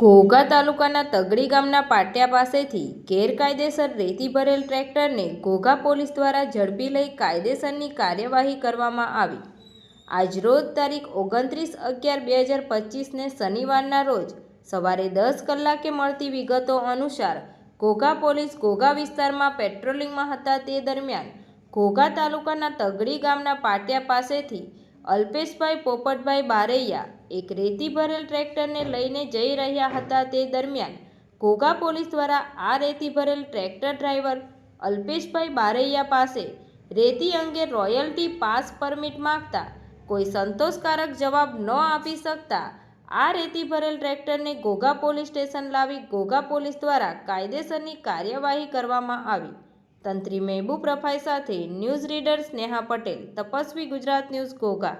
ઘોઘા તાલુકાના તગડી ગામના પાટિયા પાસેથી ગેરકાયદેસર રેતી ભરેલ ટ્રેક્ટરને ઘોઘા પોલીસ દ્વારા ઝડપી લઈ કાયદેસરની કાર્યવાહી કરવામાં આવી. આજરોજ તારીખ ઓગણત્રીસ અગિયાર બે હજાર પચીસને શનિવારના રોજ સવારે દસ કલાકે મળતી વિગતો અનુસાર ઘોઘા પોલીસ ઘોઘા વિસ્તારમાં પેટ્રોલિંગમાં હતા તે દરમિયાન ઘોઘા તાલુકાના તગડી ગામના પાટિયા પાસેથી અલ્પેશભાઈ પોપટભાઈ બારૈયા એક રેતી ભરેલ ટ્રેક્ટરને લઈને જઈ રહ્યા હતા તે દરમિયાન ઘોઘા પોલીસ દ્વારા આ રેતી ભરેલ ટ્રેક્ટર ડ્રાઈવર અલ્પેશભાઈ બારૈયા પાસે રેતી અંગે રોયલ્ટી પાસ પરમિટ માગતા કોઈ સંતોષકારક જવાબ ન આપી શકતા આ રેતી ભરેલ ટ્રેક્ટરને ઘોઘા પોલીસ સ્ટેશન લાવી ઘોઘા પોલીસ દ્વારા કાયદેસરની કાર્યવાહી કરવામાં આવી. તંત્રી મહેબૂબ રફાઈ સાથે news reader Sneha Patel Tapasvi Gujarat news Ghogha.